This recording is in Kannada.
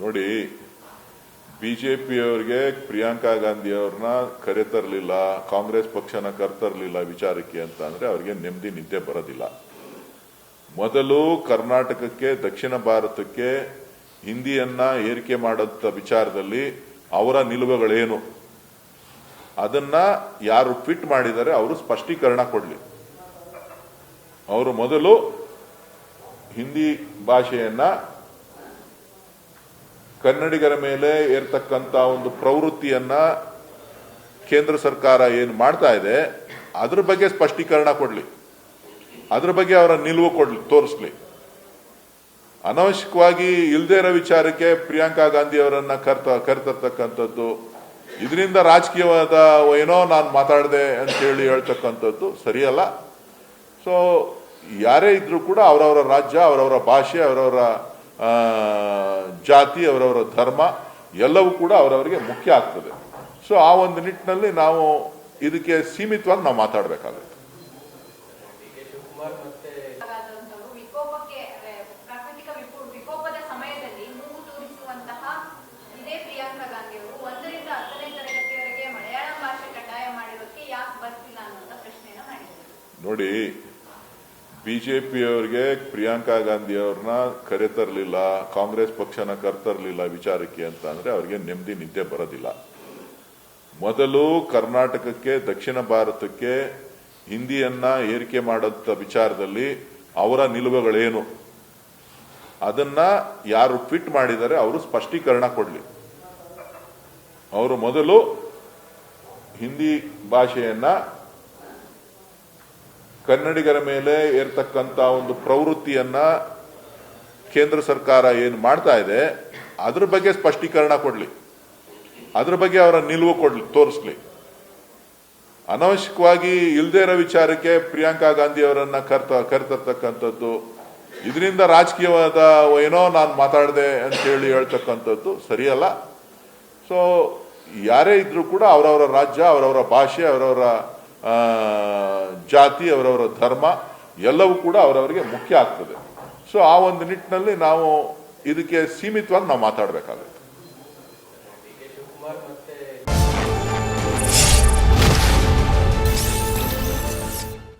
ನೋಡಿ, ಬಿಜೆಪಿಯವರಿಗೆ ಪ್ರಿಯಾಂಕಾ ಗಾಂಧಿ ಅವ್ರನ್ನ ಕರೆತರಲಿಲ್ಲ ಕಾಂಗ್ರೆಸ್ ಪಕ್ಷನ ಕರೆತರಲಿಲ್ಲ ವಿಚಾರಕ್ಕೆ ಅಂತ ಅಂದ್ರೆ ಅವ್ರಿಗೆ ನೆಮ್ಮದಿ ನಿದ್ದೆ ಬರೋದಿಲ್ಲ. ಮೊದಲು ಕರ್ನಾಟಕಕ್ಕೆ, ದಕ್ಷಿಣ ಭಾರತಕ್ಕೆ ಹಿಂದಿಯನ್ನ ಏರಿಕೆ ಮಾಡೋಂಥ ವಿಚಾರದಲ್ಲಿ ಅವರ ನಿಲುವುಗಳೇನು? ಅದನ್ನ ಯಾರು ಟ್ವಿಟ್ ಮಾಡಿದರೆ ಅವರು ಸ್ಪಷ್ಟೀಕರಣ ಕೊಡ್ಲಿ. ಅವರು ಮೊದಲು ಹಿಂದಿ ಭಾಷೆಯನ್ನ ಕನ್ನಡಿಗರ ಮೇಲೆ ಇರ್ತಕ್ಕಂಥ ಒಂದು ಪ್ರವೃತ್ತಿಯನ್ನ ಕೇಂದ್ರ ಸರ್ಕಾರ ಏನು ಮಾಡ್ತಾ ಇದೆ, ಅದ್ರ ಬಗ್ಗೆ ಸ್ಪಷ್ಟೀಕರಣ ಕೊಡ್ಲಿ. ಅದ್ರ ಬಗ್ಗೆ ಅವರ ನಿಲುವು ಕೊಡ್ಲಿ, ತೋರಿಸ್ಲಿ. ಅನವಶ್ಯಕವಾಗಿ ಇಲ್ದೇ ಇರೋ ವಿಚಾರಕ್ಕೆ ಪ್ರಿಯಾಂಕಾ ಗಾಂಧಿ ಅವರನ್ನ ಕರ್ತ, ಕರೆತರ್ತಕ್ಕಂಥದ್ದು, ಇದರಿಂದ ರಾಜಕೀಯವಾದ ಏನೋ ನಾನು ಮಾತಾಡಿದೆ ಅಂತ ಹೇಳಿ ಹೇಳ್ತಕ್ಕಂಥದ್ದು ಸರಿಯಲ್ಲ. ಸೊ ಯಾರೇ ಇದ್ರೂ ಕೂಡ ಅವರವರ ರಾಜ್ಯ, ಅವರವರ ಭಾಷೆ, ಅವರವರ ಜಾತಿ ಅವರವರ ಧರ್ಮ ಎಲ್ಲವೂ ಕೂಡ ಅವರವರಿಗೆ ಮುಖ್ಯ ಆಗ್ತದೆ. ಸೊ ಆ ಒಂದು ನಿಟ್ಟಿನಲ್ಲಿ ನಾವು ಇದಕ್ಕೆ ಸೀಮಿತವಾಗಿ ನಾವು ಮಾತಾಡಬೇಕಾಗುತ್ತೆ. ಆದಂಥವ್ರು ವಿಕೋಪಕ್ಕೆ ಜೆ ಪ್ರಿಯಾಂಕಾ ಗಾಂಧಿ ಅವ್ರನ್ನ ಕರೆತರಲಿಲ್ಲ ಕಾಂಗ್ರೆಸ್ ಪಕ್ಷನ ಕರೆತರಲಿಲ್ಲ ವಿಚಾರಕ್ಕೆ ಅಂತ ಅಂದ್ರೆ ಅವ್ರಿಗೆ ನೆಮ್ಮದಿ ನಿದ್ದೆ ಬರೋದಿಲ್ಲ. ಮೊದಲು ಕರ್ನಾಟಕಕ್ಕೆ, ದಕ್ಷಿಣ ಭಾರತಕ್ಕೆ ಹಿಂದಿಯನ್ನ ಏರಿಕೆ ಮಾಡೋಂಥ ವಿಚಾರದಲ್ಲಿ ಅವರ ನಿಲುವುಗಳೇನು? ಅದನ್ನ ಯಾರು ಟ್ವೀಟ್ ಮಾಡಿದರೆ ಅವರು ಸ್ಪಷ್ಟೀಕರಣ ಕೊಡಲಿ. ಅವರು ಮೊದಲು ಹಿಂದಿ ಭಾಷೆಯನ್ನ ಕನ್ನಡಿಗರ ಮೇಲೆ ಇರ್ತಕ್ಕಂಥ ಒಂದು ಪ್ರವೃತ್ತಿಯನ್ನ ಕೇಂದ್ರ ಸರ್ಕಾರ ಏನು ಮಾಡ್ತಾ ಇದೆ, ಅದ್ರ ಬಗ್ಗೆ ಸ್ಪಷ್ಟೀಕರಣ ಕೊಡ್ಲಿ. ಅದ್ರ ಬಗ್ಗೆ ಅವರ ನಿಲುವು ಕೊಡ್ಲಿ, ತೋರಿಸ್ಲಿ. ಅನವಶ್ಯಕವಾಗಿ ಇಲ್ದೇ ಇರೋ ವಿಚಾರಕ್ಕೆ ಪ್ರಿಯಾಂಕಾ ಗಾಂಧಿ ಅವರನ್ನ ಕರ್ತ, ಕರೆತರ್ತಕ್ಕಂಥದ್ದು, ಇದರಿಂದ ರಾಜಕೀಯವಾದ ಏನೋ ನಾನು ಮಾತಾಡಿದೆ ಅಂತ ಹೇಳಿ ಹೇಳ್ತಕ್ಕಂಥದ್ದು ಸರಿಯಲ್ಲ. ಸೊ ಯಾರೇ ಇದ್ರೂ ಕೂಡ ಅವರವರ ರಾಜ್ಯ, ಅವರವರ ಭಾಷೆ, ಅವರವರ ಜಾತಿ, ಅವರವರ ಧರ್ಮ ಎಲ್ಲವೂ ಕೂಡ ಅವರವರಿಗೆ ಮುಖ್ಯ ಆಗ್ತದೆ. ಸೊ ಆ ಒಂದು ನಿಟ್ಟಿನಲ್ಲಿ ನಾವು ಇದಕ್ಕೆ ಸೀಮಿತವಾಗಿ ನಾವು ಮಾತಾಡಬೇಕಾಗುತ್ತೆ.